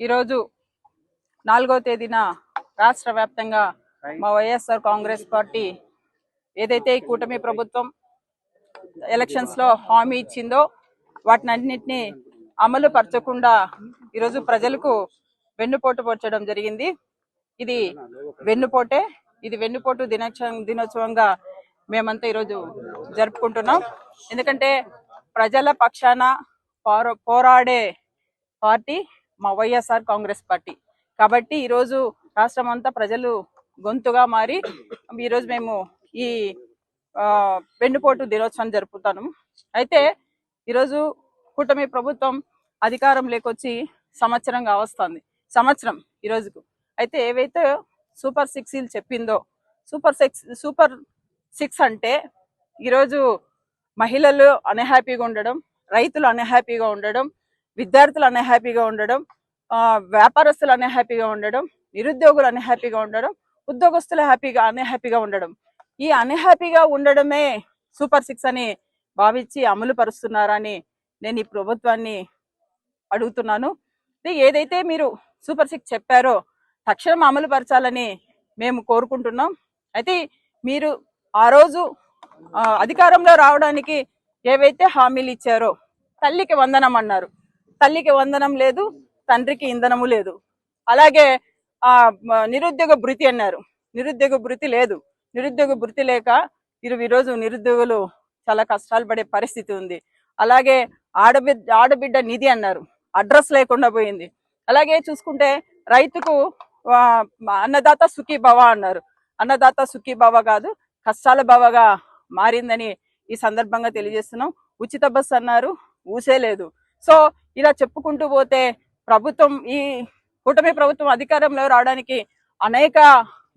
ఈరోజు నాలుగో తేదీన రాష్ట్ర వ్యాప్తంగా మా వైఎస్ఆర్ కాంగ్రెస్ పార్టీ ఏదైతే ఈ కూటమి ప్రభుత్వం ఎలక్షన్స్లో హామీ ఇచ్చిందో వాటిని అన్నింటినీ అమలు పరచకుండా ఈరోజు ప్రజలకు వెన్నుపోటు పొచ్చడం జరిగింది. ఇది వెన్నుపోటే ఇది వెన్నుపోటు దినోత్సవం దినోత్సవంగా మేమంతా ఈరోజు జరుపుకుంటున్నాం. ఎందుకంటే ప్రజల పక్షాన పోరా- పోరాడే పార్టీ మా వైఎస్ఆర్ కాంగ్రెస్ పార్టీ. కాబట్టి ఈరోజు రాష్ట్రం అంతా ప్రజలు గొంతుగా మారి ఈరోజు మేము ఈ ఆ, వెన్నుపోటు దినోత్సవం జరుపుతాను. అయితే ఈరోజు కూటమి ప్రభుత్వం అధికారం లేకొచ్చి సంవత్సరంగా వస్తుంది. సంవత్సరం ఈ రోజుకు. అయితే ఏవైతే సూపర్ సిక్స్ చెప్పిందో సూపర్ సిక్స్ సూపర్ సిక్స్ అంటే ఈరోజు మహిళలు అన్హ్యాపీగా ఉండడం రైతులు అన్హ్యాపీగా ఉండడం విద్యార్థులు అన్హ్యాపీగా ఉండడం వ్యాపారస్తులు వ్యాపారస్తులు అన్హ్యాపీగా ఉండడం నిరుద్యోగులు అన్హ్యాపీగా ఉండడం ఉద్యోగస్తులు హ్యాపీగా అన్హ్యాపీగా ఉండడం. ఈ అన్హ్యాపీగా ఉండడమే సూపర్ సిక్స్ అని భావించి అమలు పరుస్తున్నారని నేను ఈ ప్రభుత్వాన్ని అడుగుతున్నాను. ఏదైతే మీరు సూపర్ సిక్స్ చెప్పారో తక్షణం అమలు పరచాలని మేము కోరుకుంటున్నాం. అయితే మీరు ఆ రోజు అధికారంలో రావడానికి ఏవైతే హామీలు ఇచ్చారో తల్లికి వందనం అన్నారు. తల్లికి వందనం లేదు తండ్రికి ఇంధనము లేదు. అలాగే ఆ నిరుద్యోగ భృతి అన్నారు. నిరుద్యోగ భృతి లేదు. నిరుద్యోగ భృతి లేక ఇరు రోజు నిరుద్యోగులు చాలా కష్టాలు పడే పరిస్థితి ఉంది. అలాగే ఆడబిడ్డ ఆడబిడ్డ నిధి అన్నారు. అడ్రస్ లేకుండా పోయింది. అలాగే చూసుకుంటే రైతుకు అన్నదాత సుఖీ భవ అన్నారు. అన్నదాత సుఖీ భవ కాదు కష్టాల భవగా మారిందని ఈ సందర్భంగా తెలియజేస్తున్నాం. ఉచిత బస్సు అన్నారు. ఊసే లేదు. సో ఇలా చెప్పుకుంటూ పోతే ప్రభుత్వం ఈ కూటమి ప్రభుత్వం అధికారంలో రావడానికి అనేక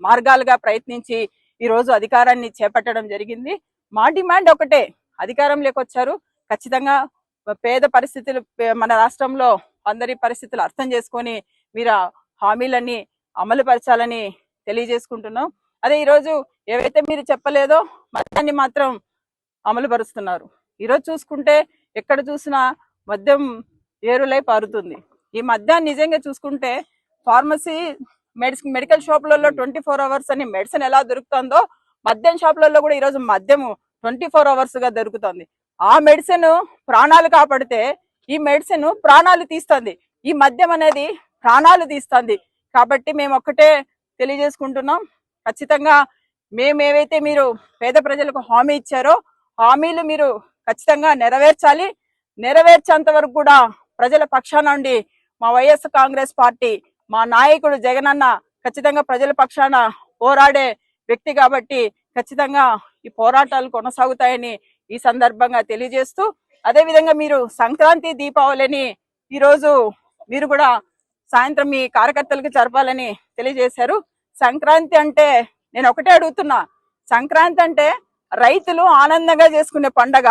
మార్గాలుగా ప్రయత్నించి ఈరోజు అధికారాన్ని చేపట్టడం జరిగింది. మా డిమాండ్ ఒకటే అధికారంలోకి వచ్చారు. ఖచ్చితంగా పేద పరిస్థితులు మన రాష్ట్రంలో అందరి పరిస్థితులు అర్థం చేసుకొని మీరు హామీలన్నీ అమలు పరచాలని తెలియజేసుకుంటున్నాం. అదే ఈరోజు ఏవైతే మీరు చెప్పలేదో మతాన్ని మాత్రం అమలు పరుస్తున్నారు ఈరోజు చూసుకుంటే ఎక్కడ చూసినా మద్యం ఏరులై పారుతుంది. ఈ మద్యాన్ని నిజంగా చూసుకుంటే ఫార్మసీ మెడిసిన్ మెడికల్ షాపులలో ట్వంటీ ఫోర్ అవర్స్ అని మెడిసిన్ ఎలా దొరుకుతుందో మద్యం షాపులలో కూడా ఈరోజు మద్యము ట్వంటీ ఫోర్ అవర్స్గా దొరుకుతుంది. ఆ మెడిసిన్ ప్రాణాలు కాపాడితే ఈ మెడిసిన్ ప్రాణాలు తీస్తుంది. ఈ మద్యం అనేది ప్రాణాలు తీస్తుంది. కాబట్టి మేము ఒక్కటే తెలియజేసుకుంటున్నాం. ఖచ్చితంగా మేము ఏవైతే మీరు పేద ప్రజలకు హామీ ఇచ్చారో హామీలు మీరు ఖచ్చితంగా నెరవేర్చాలి. నెరవేర్చేంత వరకు కూడా ప్రజల పక్షాన నుండి మా వైఎస్ కాంగ్రెస్ పార్టీ మా నాయకుడు జగనన్న ఖచ్చితంగా ప్రజల పక్షాన పోరాడే వ్యక్తి కాబట్టి ఖచ్చితంగా ఈ పోరాటాలు కొనసాగుతాయని ఈ సందర్భంగా తెలియజేస్తూ అదే విధంగా మీరు సంక్రాంతి దీపావళిని ఈరోజు మీరు కూడా సాయంత్రం మీ కార్యకర్తలకు జరపాలని తెలియజేశారు. సంక్రాంతి అంటే నేను ఒకటే అడుగుతున్నా సంక్రాంతి అంటే రైతులు ఆనందంగా చేసుకునే పండగ.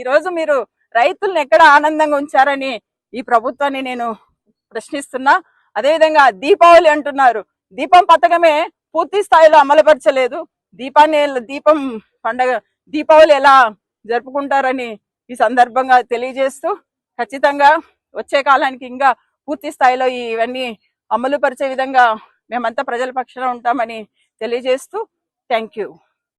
ఈరోజు మీరు రైతులను ఎక్కడ ఆనందంగా ఉంచారని ఈ ప్రభుత్వాన్ని నేను ప్రశ్నిస్తున్నా. అదేవిధంగా దీపావళి అంటున్నారు. దీపం పథకమే పూర్తి స్థాయిలో అమలుపరచలేదు. దీపాన్ని దీపం పండగ దీపావళి ఎలా జరుపుకుంటారని ఈ సందర్భంగా తెలియజేస్తూ ఖచ్చితంగా వచ్చే కాలానికి ఇంకా పూర్తి స్థాయిలో ఇవన్నీ అమలుపరిచే విధంగా మేమంతా ప్రజల పక్షాన ఉంటామని తెలియజేస్తూ థ్యాంక్ యూ.